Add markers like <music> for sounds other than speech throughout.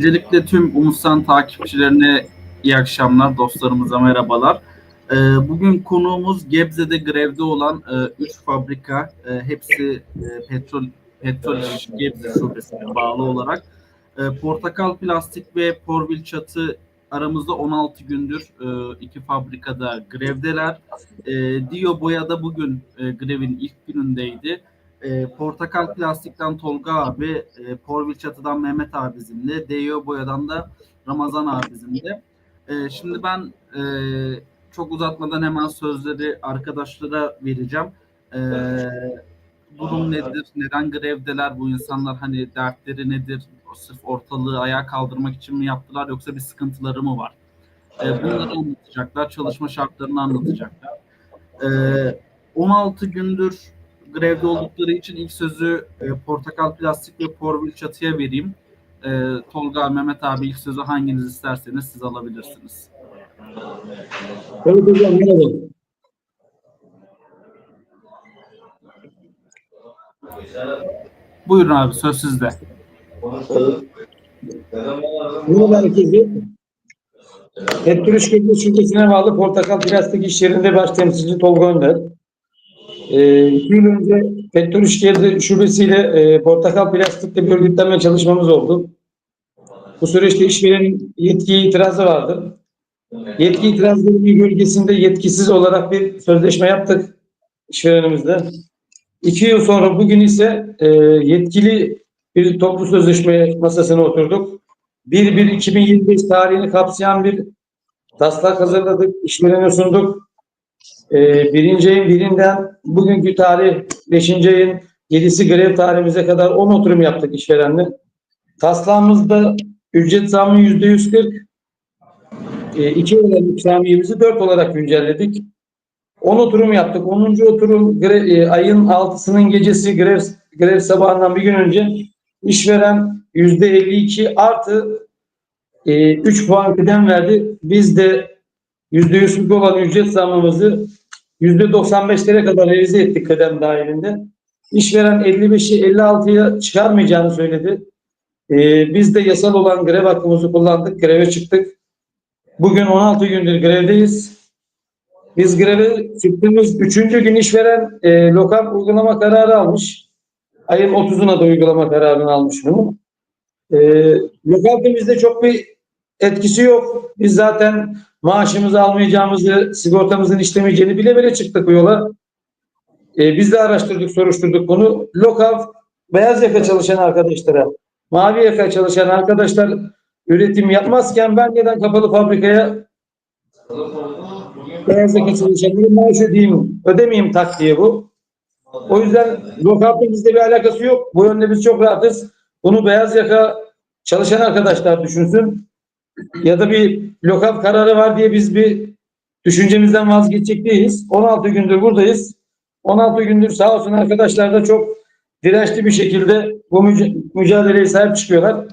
Öncelikle tüm Umutsan takipçilerine iyi akşamlar, dostlarımıza merhabalar. Ee, Bugün konuğumuz Gebze'de grevde olan 3 fabrika, e, hepsi e, petrol petrol İş Gebze şubesine bağlı olarak. E, Portakal Plastik ve Porvil Çatı aramızda 16 gündür e, iki fabrikada grevdeler. E, Dio Boya'da bugün e, grevin ilk günündeydi. E, Portakal Plastik'ten Tolga abi, e, Porvil Çatı'dan Mehmet abi bizimle, Deyo Boya'dan da Ramazan abi bizimle. E, şimdi ben e, çok uzatmadan hemen sözleri arkadaşlara vereceğim. E, durum nedir? Neden grevdeler bu insanlar? Hani dertleri nedir? Sırf ortalığı ayağa kaldırmak için mi yaptılar yoksa bir sıkıntıları mı var? E, bunları anlatacaklar. Çalışma şartlarını anlatacaklar. E, 16 gündür grevde oldukları için ilk sözü e, Portakal Plastik ve Porvil Çatı'ya vereyim. E, Tolga, Mehmet abi ilk sözü hanginiz isterseniz siz alabilirsiniz. Evet hocam merhaba. Buyurun abi söz sizde. Merhaba herkese. Petrol Gebze Şubesi'ne bağlı Portakal Plastik İş Yeri'nde baş temsilci Tolga Önder. Ee, iki yıl önce Petrol Gebze Şubesi ile e, Portakal Plastik'te bir örgütlenme çalışmamız oldu. Bu süreçte işverenin yetki itirazı vardı. Yetki itirazlarının gölgesinde yetkisiz olarak bir sözleşme yaptık işverenimizle. İki yıl sonra bugün ise e, yetkili bir toplu sözleşme masasına oturduk. 1-1-2025 tarihini kapsayan bir taslak hazırladık, işverene sunduk. Ee, birinci ayın birinden bugünkü tarih, beşinci ayın yedisi grev tarihimize kadar 10 oturum yaptık işverenle. Taslağımızda ücret zammı yüzde 140, e, iki olarak ikramiyemizi 4 olarak güncelledik. 10 oturum yaptık. 10. oturum gre, e, ayın 6'sının gecesi grev, grev sabahından bir gün önce işveren %52 artı e, 3 puan kıdem verdi. Biz de %100 olan ücret zammımızı %95'lere kadar revize ettik kıdem dahilinde. İşveren 55'i 56'ya çıkarmayacağını söyledi. E, biz de yasal olan grev hakkımızı kullandık. Greve çıktık. Bugün 16 gündür grevdeyiz. Biz greve çıktığımız 3. gün işveren e, lokal uygulama kararı almış. Ayın 30'una da uygulama kararını almış bunu. E, lokaltemizde çok bir etkisi yok. Biz zaten maaşımızı almayacağımızı, sigortamızın işlemeyeceğini bile bile çıktık bu yola. E, biz de araştırdık, soruşturduk bunu. Lokal, beyaz yaka çalışan arkadaşlara, mavi yaka çalışan arkadaşlar üretim yapmazken ben neden kapalı fabrikaya beyaz yaka çalışanları maaş ödeyeyim, ödemeyeyim taktiği bu. O yüzden lokaltemizde bir alakası yok. Bu yönde biz çok rahatız. Bunu beyaz yaka çalışan arkadaşlar düşünsün. Ya da bir lokal kararı var diye biz bir düşüncemizden vazgeçecek değiliz. 16 gündür buradayız. 16 gündür sağ olsun arkadaşlar da çok dirençli bir şekilde bu müc- mücadeleye sahip çıkıyorlar.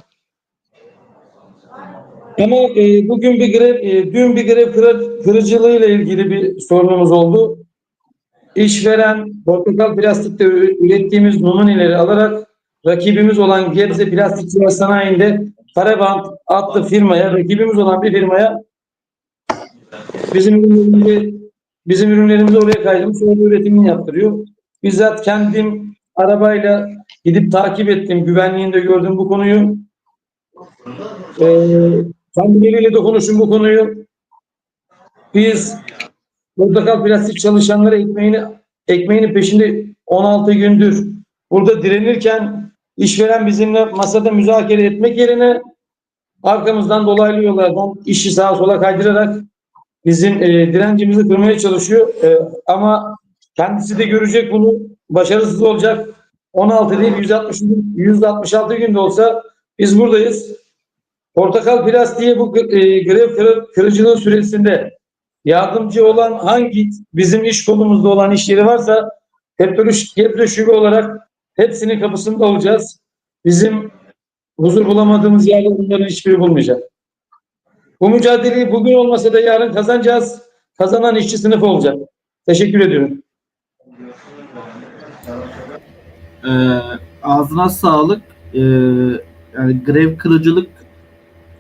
Ama e, bugün bir grev, e, dün bir grev kırı, kırıcılığıyla ilgili bir sorunumuz oldu. İşveren portakal plastikte ürettiğimiz numuneleri alarak rakibimiz olan Gebze Plastikçiler Sanayi'nde Karabant adlı firmaya, rakibimiz olan bir firmaya bizim ürünlerimizi, bizim ürünlerimizi oraya kaydırmış, orada üretimini yaptırıyor. Bizzat kendim arabayla gidip takip ettim, güvenliğinde gördüm bu konuyu. Ee, kendileriyle de konuşun bu konuyu. Biz Portakal plastik çalışanları ekmeğini ekmeğinin peşinde 16 gündür burada direnirken işveren bizimle masada müzakere etmek yerine arkamızdan dolaylı yollardan işi sağa sola kaydırarak bizim e, direncimizi kırmaya çalışıyor. E, ama kendisi de görecek bunu başarısız olacak. 16 değil 160 166 günde olsa biz buradayız. Portakal plastiğe bu e, grev kırı- kırıcılığı süresinde yardımcı olan hangi bizim iş kolumuzda olan iş yeri varsa petrol şube olarak hepsinin kapısında olacağız. Bizim huzur bulamadığımız yerde bunların hiçbiri bulmayacak. Bu mücadeleyi bugün olmasa da yarın kazanacağız. Kazanan işçi sınıfı olacak. Teşekkür ediyorum. Ee, ağzına sağlık. Ee, yani grev kırıcılık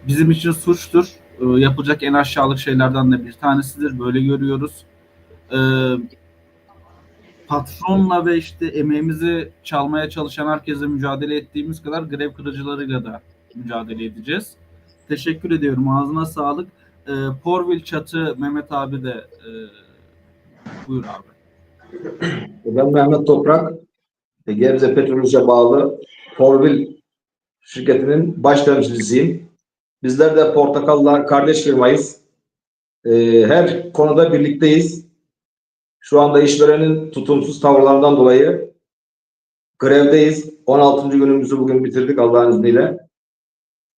bizim için suçtur. E, yapılacak en aşağılık şeylerden de bir tanesidir. Böyle görüyoruz. E, patronla ve işte emeğimizi çalmaya çalışan herkese mücadele ettiğimiz kadar grev kırıcılarıyla da mücadele edeceğiz. Teşekkür ediyorum. Ağzına sağlık. E, Porvil Çatı Mehmet abi de e, buyur abi. Ben Mehmet Toprak, e, Gebze Petrolüs'e bağlı Porvil şirketinin baş temsilcisiyim. Bizler de Portakal'la kardeş firmayız. E, Her konuda birlikteyiz. Şu anda işverenin tutumsuz tavırlarından dolayı grevdeyiz. 16. günümüzü bugün bitirdik Allah'ın izniyle.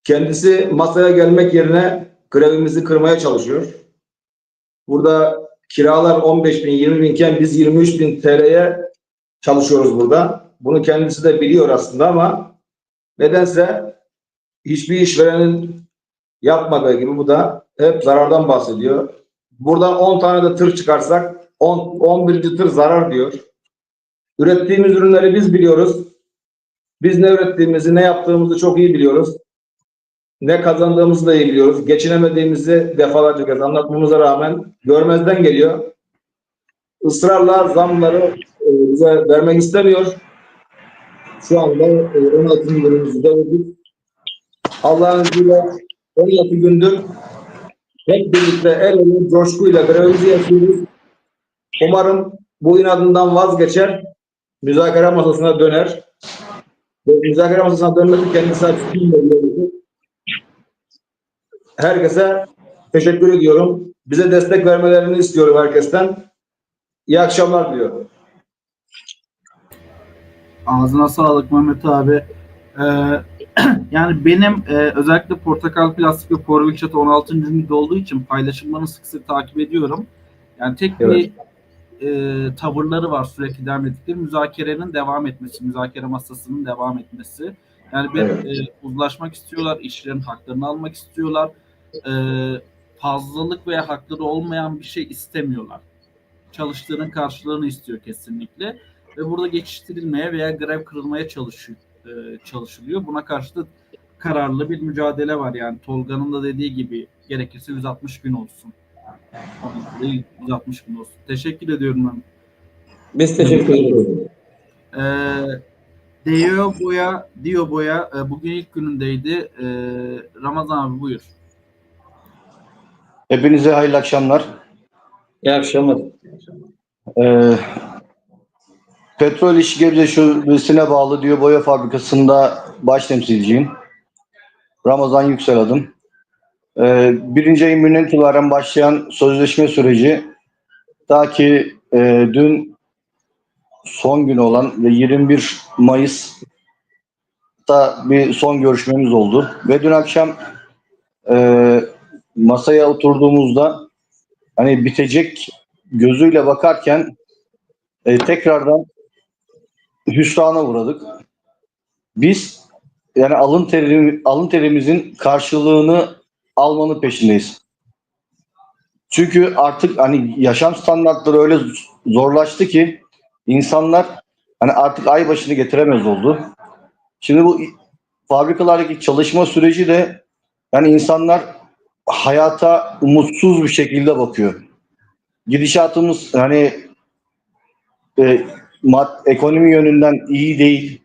Kendisi masaya gelmek yerine grevimizi kırmaya çalışıyor. Burada kiralar 15 bin, 20 binken biz 23 bin TL'ye çalışıyoruz burada. Bunu kendisi de biliyor aslında ama nedense hiçbir işverenin yapmadığı gibi bu da hep zarardan bahsediyor. Buradan 10 tane de tır çıkarsak 10, 11. tır zarar diyor. Ürettiğimiz ürünleri biz biliyoruz. Biz ne ürettiğimizi, ne yaptığımızı çok iyi biliyoruz. Ne kazandığımızı da iyi biliyoruz. Geçinemediğimizi defalarca kez anlatmamıza rağmen görmezden geliyor. Israrla zamları e, bize vermek istemiyor. Şu anda e, 16. günümüzü de verdik. Allah'ın izniyle 16 gündür hep birlikte el ele coşkuyla grevimizi yapıyoruz. Umarım bu inadından vazgeçer, müzakere masasına döner. Ve müzakere masasına dönmesi kendisi açısından Herkese teşekkür ediyorum. Bize destek vermelerini istiyorum herkesten. İyi akşamlar diliyorum. Ağzına sağlık Mehmet abi. Ee, <clears throat> yani benim e, özellikle Portakal Plastik ve Porvil Çatı 16. günde olduğu için paylaşımlarını sık sık takip ediyorum. Yani tek bir e, tavırları var sürekli devam ettikleri. Müzakerenin devam etmesi, müzakere masasının devam etmesi. Yani bir Evet. e, uzlaşmak istiyorlar, işlerin haklarını almak istiyorlar. E, fazlalık veya hakları olmayan bir şey istemiyorlar. Çalıştığının karşılığını istiyor kesinlikle ve burada geçiştirilmeye veya grev kırılmaya çalışıyor, e, çalışılıyor. Buna karşı da kararlı bir mücadele var. Yani Tolga'nın da dediği gibi gerekirse 160 gün olsun. 160 gün olsun. Teşekkür ediyorum ben. Biz teşekkür ederiz. Ee, Deo Boya, Dio Boya e, bugün ilk günündeydi. Ee, Ramazan abi buyur. Hepinize hayırlı akşamlar. İyi akşamlar. Ee, Petrol İş Gebze Şubesi'ne bağlı Diyo Boya Fabrikası'nda baş temsilciyim. Ramazan Yüksel adım. Ee, birinci ayın birine itibaren başlayan sözleşme süreci ta ki e, dün son gün olan ve 21 Mayıs'ta bir son görüşmemiz oldu. Ve dün akşam e, masaya oturduğumuzda hani bitecek gözüyle bakarken e, tekrardan hüsrana uğradık. Biz yani alın terim, alın terimizin karşılığını almanın peşindeyiz. Çünkü artık hani yaşam standartları öyle zorlaştı ki insanlar hani artık ay başını getiremez oldu. Şimdi bu fabrikalardaki çalışma süreci de yani insanlar hayata umutsuz bir şekilde bakıyor. Gidişatımız hani e, mad, ekonomi yönünden iyi değil.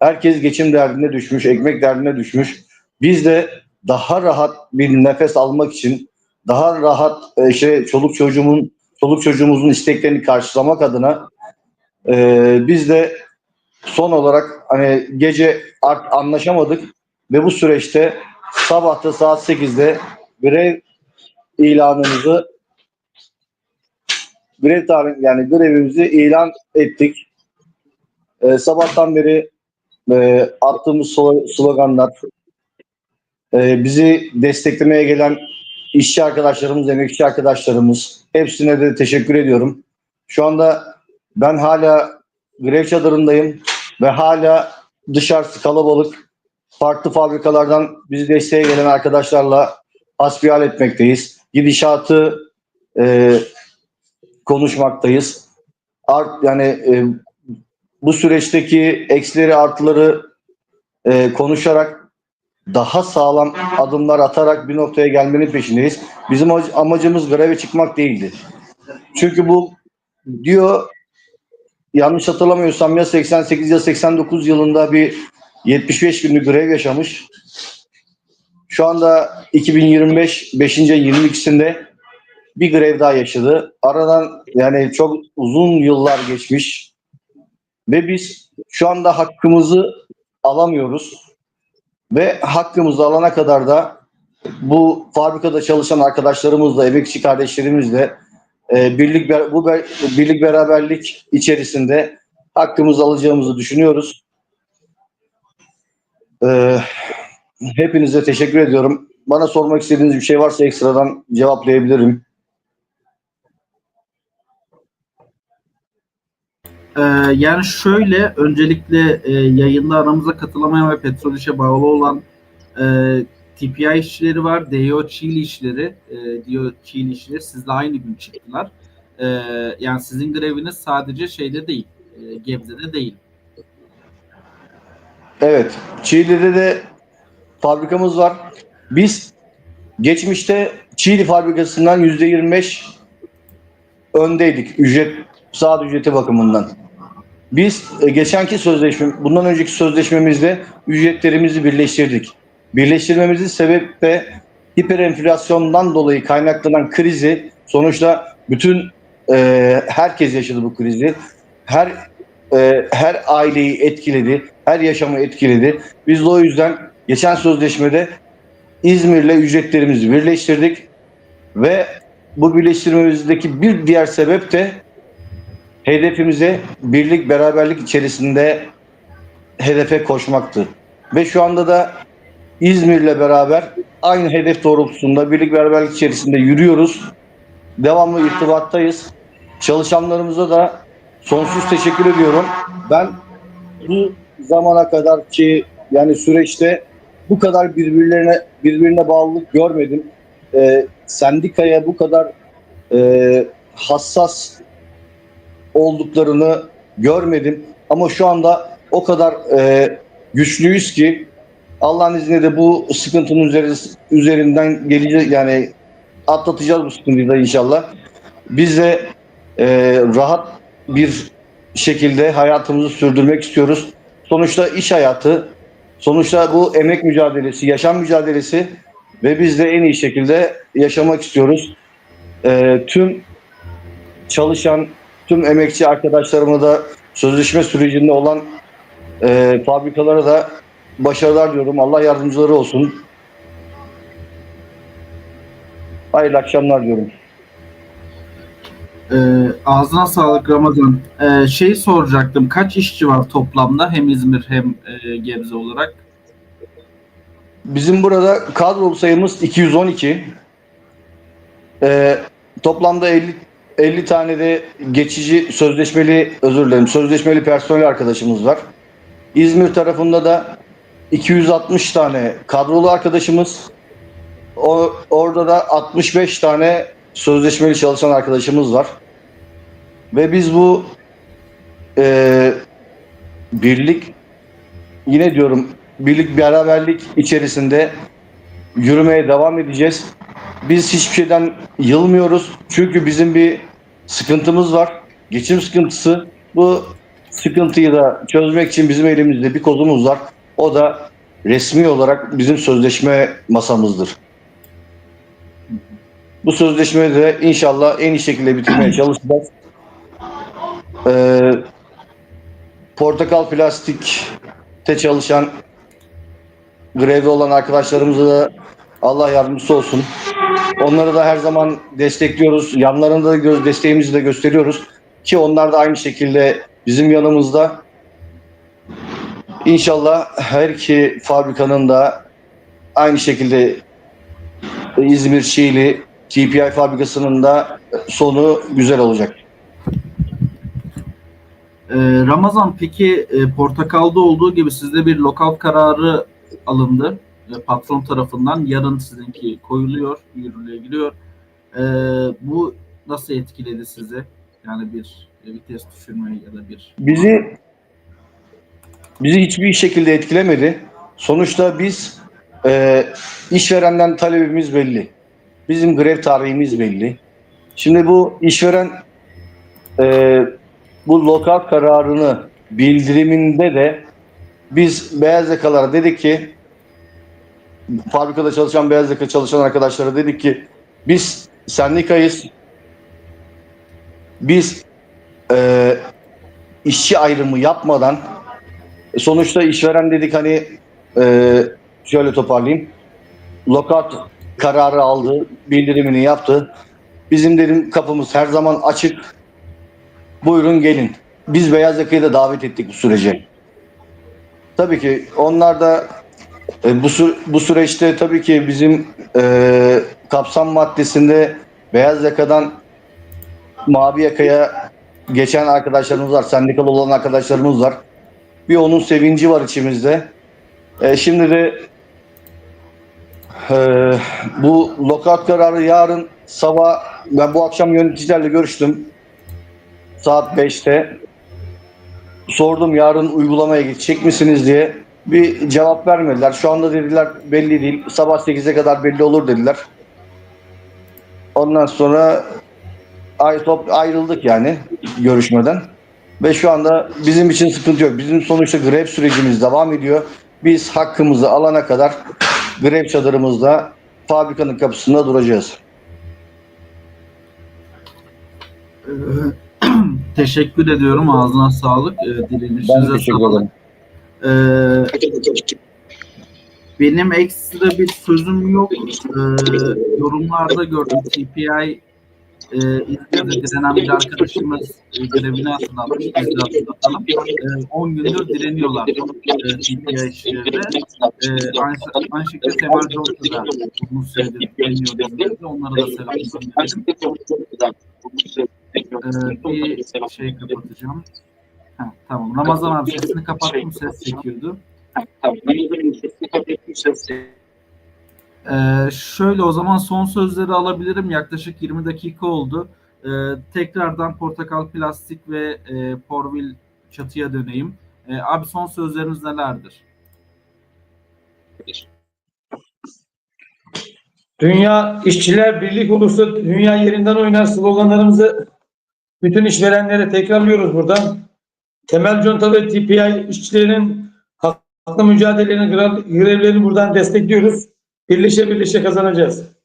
Herkes geçim derdine düşmüş, ekmek derdine düşmüş. Biz de daha rahat bir nefes almak için, daha rahat e, şey çoluk çocuğumun çoluk çocuğumuzun isteklerini karşılamak adına e, biz de son olarak hani gece art anlaşamadık ve bu süreçte sabahta saat 8'de grev ilanımızı grev tarih yani grevimizi ilan ettik. Ee, sabahtan beri e, attığımız slo- sloganlar, e, bizi desteklemeye gelen işçi arkadaşlarımız, emekçi arkadaşlarımız hepsine de teşekkür ediyorum. Şu anda ben hala grev çadırındayım ve hala dışarısı kalabalık. Farklı fabrikalardan bizi desteğe gelen arkadaşlarla hasbihal etmekteyiz. Gidişatı e, konuşmaktayız. Art, yani e, bu süreçteki eksileri artıları e, konuşarak daha sağlam adımlar atarak bir noktaya gelmenin peşindeyiz. Bizim amacı- amacımız greve çıkmak değildi. Çünkü bu diyor yanlış hatırlamıyorsam ya 88 ya 89 yılında bir 75 günlük grev yaşamış. Şu anda 2025 5. 22'sinde bir grev daha yaşadı. Aradan yani çok uzun yıllar geçmiş ve biz şu anda hakkımızı alamıyoruz. Ve hakkımızı alana kadar da bu fabrikada çalışan arkadaşlarımızla, emekçi kardeşlerimizle e, birlik bu ber- birlik beraberlik içerisinde hakkımızı alacağımızı düşünüyoruz. E, hepinize teşekkür ediyorum. Bana sormak istediğiniz bir şey varsa ekstradan cevaplayabilirim. Ee, yani şöyle öncelikle e, yayında aramıza katılamayan ve petrol işe bağlı olan e, TPI işçileri var. DO Çiğli işleri, e, DO Çiğli işleri sizle aynı gün çıktılar. E, yani sizin greviniz sadece şeyde değil, e, Gebze'de değil. Evet. Çiğli'de de fabrikamız var. Biz geçmişte Çiğli fabrikasından %25 öndeydik ücret saat ücreti bakımından. Biz e, geçenki sözleşme, bundan önceki sözleşmemizde ücretlerimizi birleştirdik. Birleştirmemizin sebebi de hiperenflasyondan dolayı kaynaklanan krizi sonuçta bütün e, herkes yaşadı bu krizi. Her e, her aileyi etkiledi, her yaşamı etkiledi. Biz de o yüzden geçen sözleşmede İzmir'le ücretlerimizi birleştirdik ve bu birleştirmemizdeki bir diğer sebep de hedefimize birlik beraberlik içerisinde hedefe koşmaktı. Ve şu anda da İzmir'le beraber aynı hedef doğrultusunda birlik beraberlik içerisinde yürüyoruz. Devamlı irtibattayız. Çalışanlarımıza da sonsuz teşekkür ediyorum. Ben bu zamana kadar ki yani süreçte bu kadar birbirlerine birbirine bağlılık görmedim. Ee, sendikaya bu kadar e, hassas olduklarını görmedim. Ama şu anda o kadar e, güçlüyüz ki Allah'ın izniyle de bu sıkıntının üzeri- üzerinden geleceğiz yani atlatacağız bu sıkıntıyı da inşallah. Biz de e, rahat bir şekilde hayatımızı sürdürmek istiyoruz. Sonuçta iş hayatı, sonuçta bu emek mücadelesi, yaşam mücadelesi ve biz de en iyi şekilde yaşamak istiyoruz. E, tüm çalışan, tüm emekçi arkadaşlarıma da sözleşme sürecinde olan e, fabrikalara da başarılar diyorum. Allah yardımcıları olsun. Hayırlı akşamlar diyorum. E, ağzına sağlık Ramazan. E, şey soracaktım, kaç işçi var toplamda hem İzmir hem e, Gebze olarak? Bizim burada kadrolu sayımız 212. Ee, toplamda 50 50 tane de geçici sözleşmeli özür dilerim sözleşmeli personel arkadaşımız var. İzmir tarafında da 260 tane kadrolu arkadaşımız. O, orada da 65 tane sözleşmeli çalışan arkadaşımız var. Ve biz bu e, birlik yine diyorum birlik beraberlik içerisinde yürümeye devam edeceğiz. Biz hiçbir şeyden yılmıyoruz. Çünkü bizim bir sıkıntımız var. Geçim sıkıntısı. Bu sıkıntıyı da çözmek için bizim elimizde bir kozumuz var. O da resmi olarak bizim sözleşme masamızdır. Bu sözleşmeyi de inşallah en iyi şekilde bitirmeye çalışacağız. Ee, Portakal Plastik'te çalışan grevde olan arkadaşlarımıza da Allah yardımcısı olsun. Onları da her zaman destekliyoruz. Yanlarında da göz desteğimizi de gösteriyoruz. Ki onlar da aynı şekilde bizim yanımızda. İnşallah her iki fabrikanın da aynı şekilde İzmir Şiili TPI fabrikasının da sonu güzel olacak. Ee, Ramazan peki e, Portakal'da olduğu gibi sizde bir lokal kararı alındı e, patron tarafından. Yarın sizinki koyuluyor, yürürlüğe giriyor. Ee, bu nasıl etkiledi sizi? Yani bir e, vites düşürme ya da bir Bizi bizi hiçbir şekilde etkilemedi. Sonuçta biz e, işverenden talebimiz belli. Bizim grev tarihimiz belli. Şimdi bu işveren e, bu lokal kararını bildiriminde de biz beyaz yakalara dedik ki fabrikada çalışan beyaz yaka çalışan arkadaşlara dedik ki biz sendikayız. Biz e, işçi ayrımı yapmadan sonuçta işveren dedik hani e, şöyle toparlayayım. Lokat kararı aldı, bildirimini yaptı. Bizim dedim kapımız her zaman açık. Buyurun gelin. Biz beyaz yakayı da davet ettik bu sürece. Tabii ki onlar da e, bu, sü- bu süreçte tabii ki bizim e, kapsam maddesinde beyaz yakadan mavi yakaya geçen arkadaşlarımız var. Sendikal olan arkadaşlarımız var. Bir onun sevinci var içimizde. E, şimdi de e, bu lokat kararı yarın sabah ben bu akşam yöneticilerle görüştüm. Saat 5'te. Sordum yarın uygulamaya geçecek misiniz diye. Bir cevap vermediler. Şu anda dediler belli değil. Sabah 8'e kadar belli olur dediler. Ondan sonra ay top ayrıldık yani görüşmeden. Ve şu anda bizim için sıkıntı yok. Bizim sonuçta grev sürecimiz devam ediyor. Biz hakkımızı alana kadar grev çadırımızda fabrikanın kapısında duracağız. Ee, teşekkür ediyorum. Ağzına sağlık. Ee, Ben direnişinize sağlık. Ee, benim ekstra bir sözüm yok. Ee, yorumlarda gördüm. TPI e, İzmir'de direnen bir arkadaşımız e, grevini hatırlatmış. Biz de hatırlatalım. E, 10 gündür direniyorlar e, TPI işçileri. E, aynı, aynı şekilde Temel Jones'u da uzun süredir direniyor. Onlara da selam gönderelim. Ee, bir şey kapatacağım. Tamam. Ramazan abi sesini kapattım. Ses çekiyordu. Ee, şöyle o zaman son sözleri alabilirim. Yaklaşık 20 dakika oldu. Ee, tekrardan Portakal Plastik ve e, Porvil çatıya döneyim. Ee, abi son sözleriniz nelerdir? Dünya İşçiler Birlik Ulusu dünya yerinden oynar sloganlarımızı bütün işverenlere tekrarlıyoruz buradan. Temel Conta ve TPI işçilerin haklı mücadelelerini, grev- grevlerini buradan destekliyoruz. Birleşe birleşe kazanacağız.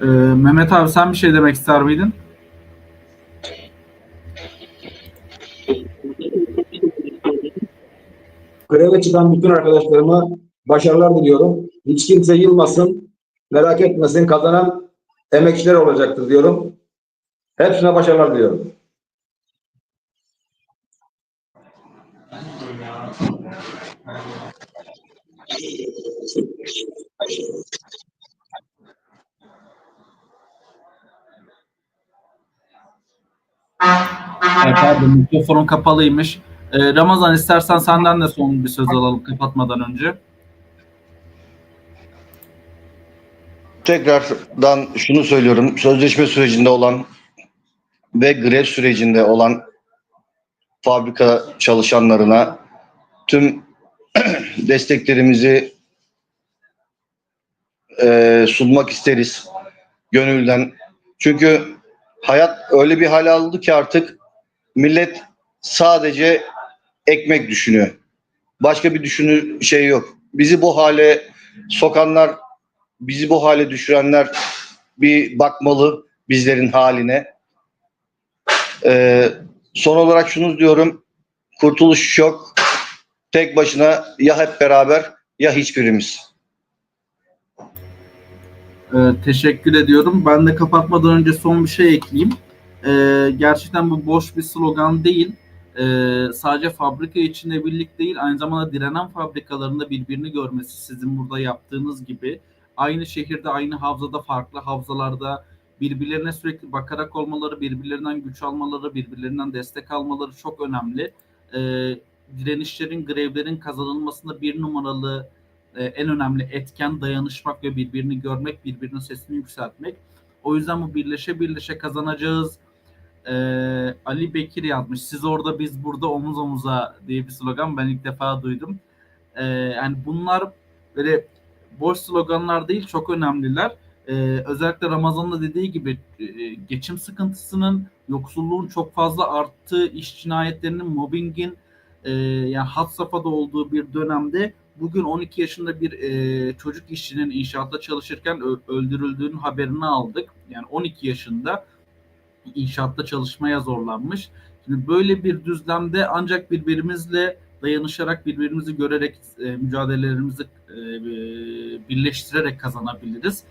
Ee, Mehmet abi sen bir şey demek ister miydin? Greve çıkan bütün arkadaşlarıma başarılar diliyorum. Hiç kimse yılmasın, merak etmesin, kazanan emekçiler olacaktır diyorum. Hepsine başarılar diliyorum. Pardon mikrofonun kapalıymış. Ee, Ramazan istersen senden de son bir söz alalım kapatmadan önce. Tekrardan şunu söylüyorum. Sözleşme sürecinde olan ve grev sürecinde olan fabrika çalışanlarına tüm <clears throat> desteklerimizi eee, sunmak isteriz gönülden. Çünkü hayat öyle bir hal aldı ki artık millet sadece ekmek düşünüyor. Başka bir düşünü şey yok. Bizi bu hale sokanlar bizi bu hale düşürenler bir bakmalı bizlerin haline. Ee, son olarak şunu diyorum. Kurtuluş yok. Tek başına ya hep beraber ya hiçbirimiz. Ee, teşekkür ediyorum. Ben de kapatmadan önce son bir şey ekleyeyim. Ee, gerçekten bu boş bir slogan değil. Ee, sadece fabrika içinde birlik değil, aynı zamanda direnen fabrikalarında birbirini görmesi sizin burada yaptığınız gibi. Aynı şehirde, aynı havzada, farklı havzalarda birbirlerine sürekli bakarak olmaları, birbirlerinden güç almaları, birbirlerinden destek almaları çok önemli. Ee, direnişlerin, grevlerin kazanılmasında bir numaralı e, en önemli etken dayanışmak ve birbirini görmek, birbirinin sesini yükseltmek. O yüzden bu birleşe birleşe kazanacağız e, Ali Bekir yazmış. Siz orada biz burada omuz omuza diye bir slogan ben ilk defa duydum. E, yani bunlar böyle boş sloganlar değil çok önemliler. E, özellikle Ramazan'da dediği gibi e, geçim sıkıntısının, yoksulluğun çok fazla arttığı, iş cinayetlerinin, mobbingin e, yani had safhada olduğu bir dönemde bugün 12 yaşında bir e, çocuk işçinin inşaatta çalışırken öldürüldüğünün haberini aldık. Yani 12 yaşında inşaatta çalışmaya zorlanmış. Şimdi böyle bir düzlemde ancak birbirimizle dayanışarak, birbirimizi görerek, e, mücadelelerimizi e, birleştirerek kazanabiliriz.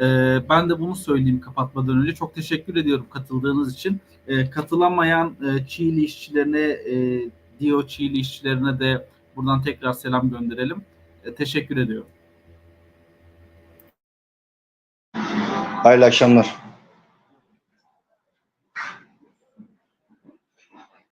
E, ben de bunu söyleyeyim kapatmadan önce. Çok teşekkür ediyorum katıldığınız için. E, katılamayan e, Çiğli işçilerine, e, Dio Çiğli işçilerine de buradan tekrar selam gönderelim. E, teşekkür ediyorum. Hayırlı akşamlar.